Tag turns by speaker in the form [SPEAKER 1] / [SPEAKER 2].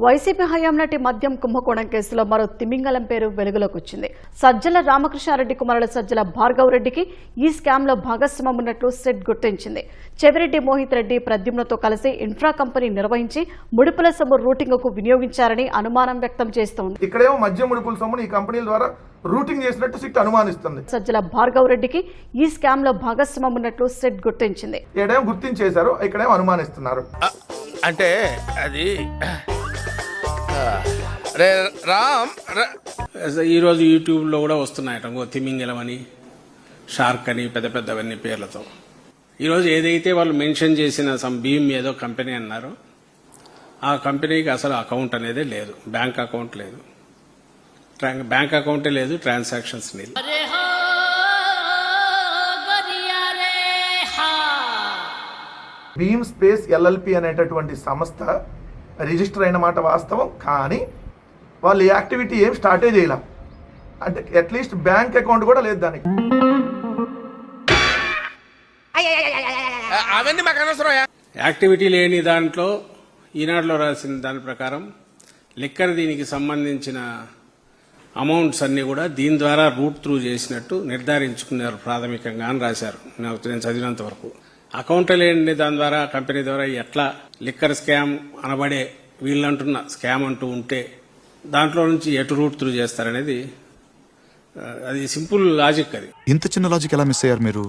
[SPEAKER 1] YCP హయాం నాటి మద్యం కుంభకోణం కేసులో మరో తిమింగలం పేరు వెలుగులోకి వచ్చింది సజ్జల రామకృష్ణారెడ్డి కుమారుడు సజ్జల భార్గవ్ రెడ్డికి ఈ స్కామ్లో భాగస్వామ్యం ఉన్నట్లు సెట్ గుర్తించింది. చెవిరెడ్డి మోహిత్ రెడ్డి ప్రద్యుమ్నతో కలిసి ఇన్ఫ్రా కంపెనీ నిర్వహించి ముడుపుల సొమ్ము రూటింగ్కు వినియోగించారని అనుమానం వ్యక్తం చేస్తోంది.
[SPEAKER 2] ఇక్కడేమో మద్యం ముడుపుల సొమ్మును ఈ కంపెనీల ద్వారా రూటింగ్ చేసినట్టు సిట్ అనుమానిస్తుంది.
[SPEAKER 1] సజ్జల భార్గవ్ రెడ్డికి ఈ స్కామ్లో భాగస్వామ్యం ఉన్నట్లు సెట్ గుర్తించింది.
[SPEAKER 2] గుర్తించేశారు ఇక్కడేమో అనుమానిస్తున్నారు.
[SPEAKER 3] అంటే అది రే రామ్
[SPEAKER 4] ఈరోజు యూట్యూబ్లో కూడా వస్తున్నాయట. ఇంకో తిమింగలం అని షార్క్ అని పెద్ద పెద్దవన్నీ పేర్లతో. ఈరోజు ఏదైతే వాళ్ళు మెన్షన్ చేసిన సమ్ భీమ్ ఏదో కంపెనీ అన్నారో ఆ కంపెనీకి అసలు అకౌంట్ అనేది లేదు. బ్యాంక్ అకౌంట్ లేదు. బ్యాంక్ అకౌంటే లేదు ట్రాన్సాక్షన్స్ లేదు.
[SPEAKER 2] భీమ్ స్పేస్ ఎల్ఎల్పి అనేటటువంటి సంస్థ రిజిస్టర్ అయిన మాట వాస్తవం కానీ వాళ్ళు ఈ యాక్టివిటీ ఏం స్టార్టే చేయలేం. అంటే అట్లీస్ట్ బ్యాంక్ అకౌంట్ కూడా లేదు దానికి.
[SPEAKER 3] అవన్నీ మాకు అనవసరం
[SPEAKER 4] యాక్టివిటీ లేని దాంట్లో ఈనాడులో రాసిన దాని ప్రకారం లిక్కర్ దీనికి సంబంధించిన అమౌంట్స్ అన్ని కూడా దీని ద్వారా రూట్ త్రూ చేసినట్టు నిర్ధారించుకున్నారు ప్రాథమికంగా అని రాశారు నాకు నేను చదివినంత వరకు అకౌంట్ లేని దాని ద్వారా కంపెనీ ద్వారా ఎట్లా లిక్కర్ స్కామ్ అనబడే వీళ్ళంటున్న స్కామ్ అంటూ ఉంటే దాంట్లో నుంచి ఎటు రూట్ త్రూ చేస్తారనేది అది సింపుల్ లాజిక్ అది.
[SPEAKER 5] ఇంత చిన్న లాజిక్ ఎలా మిస్ అయ్యారు మీరు?